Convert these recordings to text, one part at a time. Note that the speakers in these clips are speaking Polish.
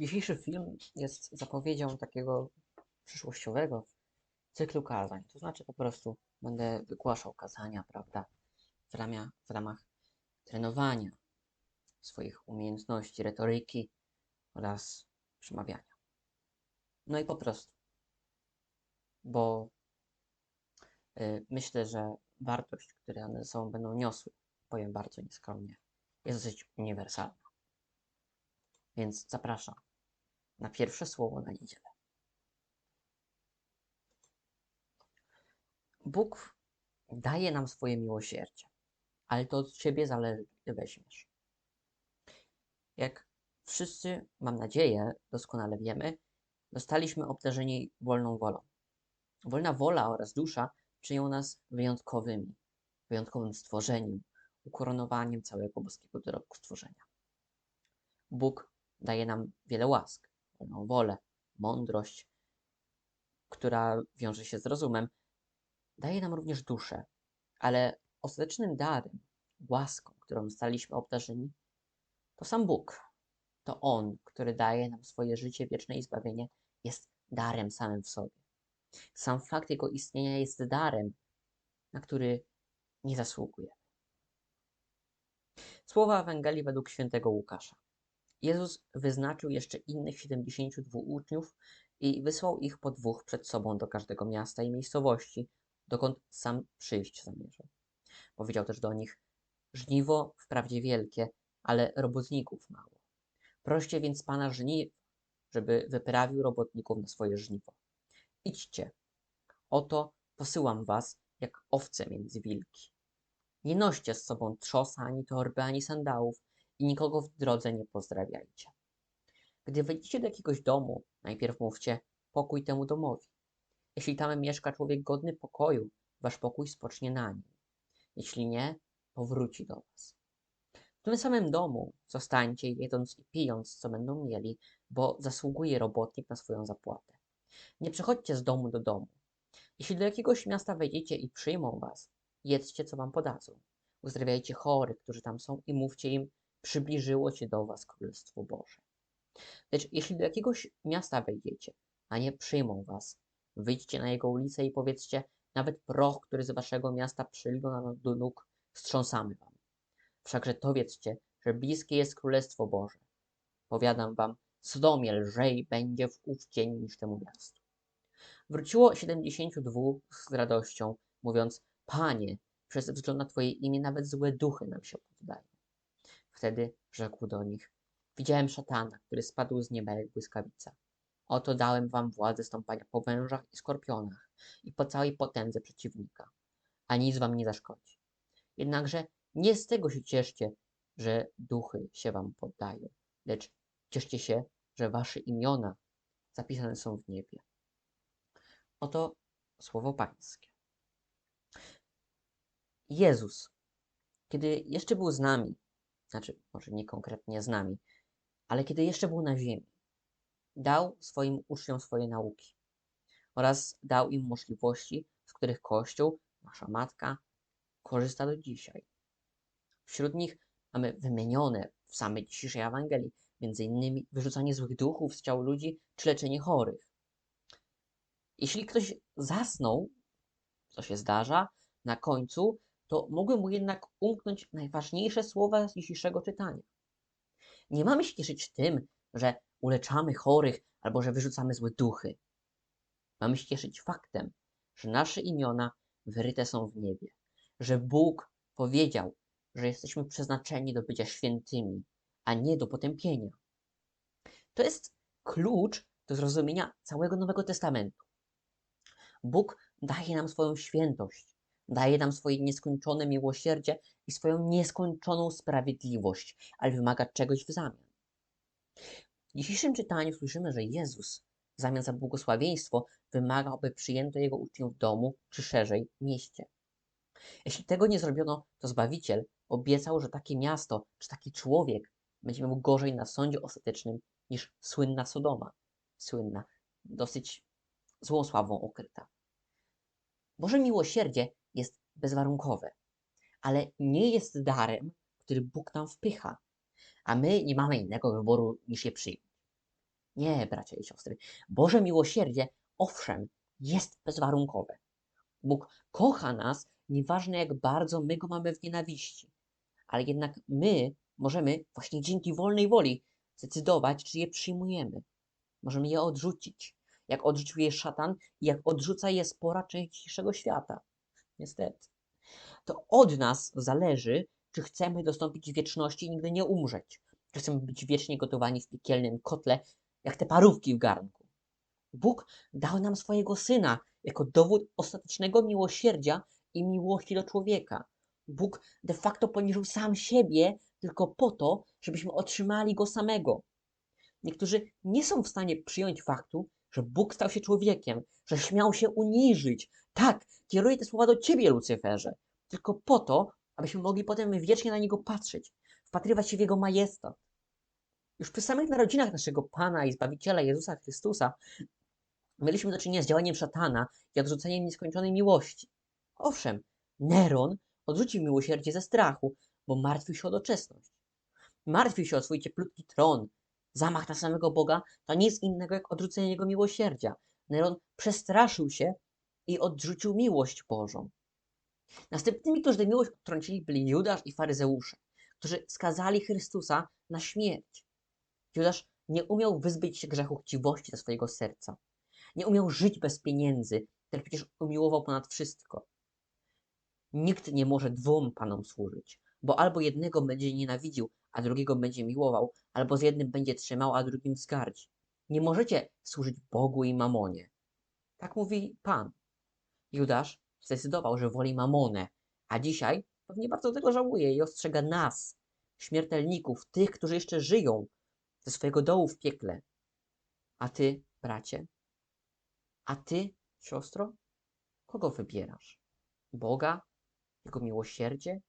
Dzisiejszy film jest zapowiedzią takiego przyszłościowego cyklu kazań. To znaczy po prostu będę wygłaszał kazania, prawda, w ramach, w ramach trenowania swoich umiejętności retoryki oraz przemawiania. No i po prostu, bo y, myślę, że wartość, którą one ze sobą będą niosły, powiem bardzo nieskromnie, jest dosyć uniwersalna. Więc zapraszam na pierwsze słowo na niedzielę. Bóg daje nam swoje miłosierdzie, ale to od ciebie zależy, ile weźmiesz. Jak wszyscy, mam nadzieję, doskonale wiemy, zostaliśmy obdarzeni wolną wolą. Wolna wola oraz dusza czynią nas wyjątkowymi, wyjątkowym stworzeniem, ukoronowaniem całego boskiego dorobku stworzenia. Bóg daje nam wiele łask, wolną wolę, mądrość, która wiąże się z rozumem, daje nam również duszę, ale ostatecznym darem, łaską, którą zostaliśmy obdarzeni, to sam Bóg. To On, który daje nam swoje życie wieczne i zbawienie, jest darem samym w sobie. Sam fakt Jego istnienia jest darem, na który nie zasługujemy. Słowa Ewangelii według świętego Łukasza. Jezus wyznaczył jeszcze innych 72 uczniów i wysłał ich po dwóch przed sobą do każdego miasta i miejscowości, dokąd sam przyjść zamierzał. Powiedział też do nich: Żniwo wprawdzie wielkie, ale robotników mało. Proście więc pana żniw, żeby wyprawił robotników na swoje żniwo. Idźcie, oto posyłam was jak owce między wilki. Nie noście z sobą trzosa, ani torby, ani sandałów i nikogo w drodze nie pozdrawiajcie. Gdy wejdziecie do jakiegoś domu, najpierw mówcie pokój temu domowi. Jeśli tam mieszka człowiek godny pokoju, wasz pokój spocznie na nim. Jeśli nie, powróci do was. W tym samym domu zostańcie jedząc i pijąc, co będą mieli, bo zasługuje robotnik na swoją zapłatę. Nie przechodźcie z domu do domu. Jeśli do jakiegoś miasta wejdziecie i przyjmą was, jedzcie, co wam podadzą. Uzdrawiajcie chorych, którzy tam są i mówcie im, przybliżyło się do was Królestwo Boże. Lecz jeśli do jakiegoś miasta wejdziecie, a nie przyjmą was, wyjdźcie na jego ulicę i powiedzcie, nawet proch, który z waszego miasta przylił na do nóg, wstrząsamy wam. Wszakże to wiedzcie, że bliskie jest Królestwo Boże. Powiadam wam, Sodomie lżej będzie w ów dzień niż temu miastu. Wróciło siedemdziesięciu dwóch z radością, mówiąc, Panie, przez wzgląd na Twoje imię nawet złe duchy nam się poddają. Wtedy rzekł do nich: Widziałem szatana, który spadł z nieba jak błyskawica. Oto dałem wam władzę stąpania po wężach i skorpionach i po całej potędze przeciwnika, a nic wam nie zaszkodzi. Jednakże nie z tego się cieszcie, że duchy się wam poddają, lecz cieszcie się, że wasze imiona zapisane są w niebie. Oto słowo Pańskie. Jezus, kiedy jeszcze był z nami, znaczy może nie konkretnie z nami, ale kiedy jeszcze był na ziemi, dał swoim uczniom swoje nauki oraz dał im możliwości, z których Kościół, nasza matka, korzysta do dzisiaj. Wśród nich mamy wymienione w samej dzisiejszej Ewangelii, innymi wyrzucanie złych duchów z ciał ludzi czy leczenie chorych. Jeśli ktoś zasnął, co się zdarza, na końcu, to mogły mu jednak umknąć najważniejsze słowa z dzisiejszego czytania. Nie mamy się cieszyć tym, że uleczamy chorych albo że wyrzucamy złe duchy. Mamy się cieszyć faktem, że nasze imiona wyryte są w niebie, że Bóg powiedział, że jesteśmy przeznaczeni do bycia świętymi, a nie do potępienia. To jest klucz do zrozumienia całego Nowego Testamentu. Bóg daje nam swoją świętość, daje nam swoje nieskończone miłosierdzie i swoją nieskończoną sprawiedliwość, ale wymaga czegoś w zamian. W dzisiejszym czytaniu słyszymy, że Jezus w zamian za błogosławieństwo wymaga, aby przyjęto Jego uczniów w domu, czy szerzej mieście. Jeśli tego nie zrobiono, to Zbawiciel obiecał, że takie miasto, czy taki człowiek będzie miał gorzej na sądzie ostatecznym niż słynna Sodoma. Słynna, dosyć złą sławą okryta. Boże miłosierdzie jest bezwarunkowe, ale nie jest darem, który Bóg nam wpycha, a my nie mamy innego wyboru niż je przyjąć. Nie, bracia i siostry. Boże miłosierdzie, owszem, jest bezwarunkowe. Bóg kocha nas, nieważne jak bardzo my go mamy w nienawiści. Ale jednak my możemy właśnie dzięki wolnej woli zdecydować, czy je przyjmujemy. Możemy je odrzucić, jak odrzucił je szatan i jak odrzuca je spora część dzisiejszego świata. Niestety. To od nas zależy, czy chcemy dostąpić wieczności i nigdy nie umrzeć. Czy chcemy być wiecznie gotowani w piekielnym kotle, jak te parówki w garnku. Bóg dał nam swojego Syna jako dowód ostatecznego miłosierdzia i miłości do człowieka. Bóg de facto poniżył sam siebie tylko po to, żebyśmy otrzymali Go samego. Niektórzy nie są w stanie przyjąć faktu, że Bóg stał się człowiekiem, że śmiał się uniżyć. Tak, kieruję te słowa do Ciebie, Lucyferze, tylko po to, abyśmy mogli potem wiecznie na Niego patrzeć, wpatrywać się w Jego majestat. Już przy samych narodzinach naszego Pana i Zbawiciela Jezusa Chrystusa mieliśmy do czynienia z działaniem szatana i odrzuceniem nieskończonej miłości. Owszem, Neron odrzucił miłosierdzie ze strachu, bo martwił się o doczesność. Martwił się o swój cieplutki tron. Zamach na samego Boga to nic innego jak odrzucenie Jego miłosierdzia. Neron przestraszył się i odrzucił miłość Bożą. Następnymi, którzy tę miłość odtrącili, byli Judasz i faryzeusze, którzy skazali Chrystusa na śmierć. Judasz nie umiał wyzbyć się grzechu chciwości ze swojego serca. Nie umiał żyć bez pieniędzy, które przecież umiłował ponad wszystko. Nikt nie może dwom panom służyć, bo albo jednego będzie nienawidził, a drugiego będzie miłował, albo z jednym będzie trzymał, a drugim wzgardzi. Nie możecie służyć Bogu i mamonie. Tak mówi Pan. Judasz zdecydował, że woli mamonę, a dzisiaj pewnie bardzo tego żałuje i ostrzega nas, śmiertelników, tych, którzy jeszcze żyją, ze swojego dołu w piekle. A ty, bracie? A ty, siostro? Kogo wybierasz? Boga? Jego miłosierdzie?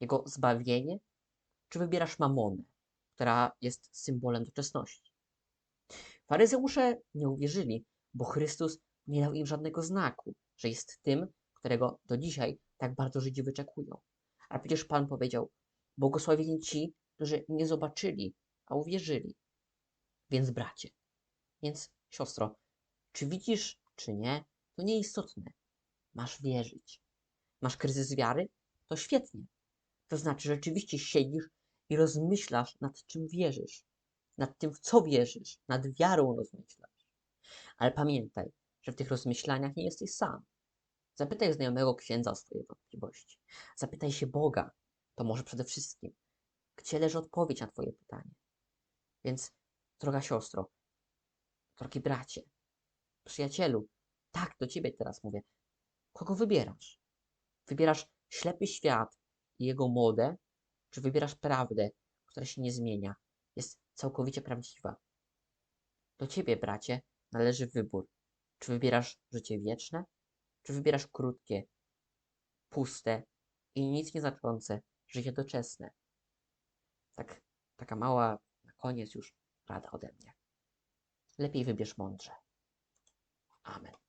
Jego zbawienie? Czy wybierasz mamonę, która jest symbolem doczesności? Faryzeusze nie uwierzyli, bo Chrystus nie dał im żadnego znaku, że jest tym, którego do dzisiaj tak bardzo Żydzi wyczekują. A przecież Pan powiedział, błogosławieni ci, którzy nie zobaczyli, a uwierzyli. Więc bracie, więc siostro, czy widzisz, czy nie, to nieistotne. Masz wierzyć. Masz kryzys wiary? To świetnie. To znaczy, rzeczywiście siedzisz i rozmyślasz, nad czym wierzysz. Nad tym, w co wierzysz. Nad wiarą rozmyślasz. Ale pamiętaj, że w tych rozmyślaniach nie jesteś sam. Zapytaj znajomego księdza o swoje wątpliwości. Zapytaj się Boga. To może przede wszystkim. Gdzie leży odpowiedź na Twoje pytanie? Więc, droga siostro, drogi bracie, przyjacielu, tak do ciebie teraz mówię, kogo wybierasz? Wybierasz ślepy świat i jego modę, czy wybierasz prawdę, która się nie zmienia, jest całkowicie prawdziwa? Do ciebie, bracie, należy wybór. Czy wybierasz życie wieczne, czy wybierasz krótkie, puste i nic nie znaczące życie doczesne? Tak, taka mała na koniec już rada ode mnie. Lepiej wybierz mądrze. Amen.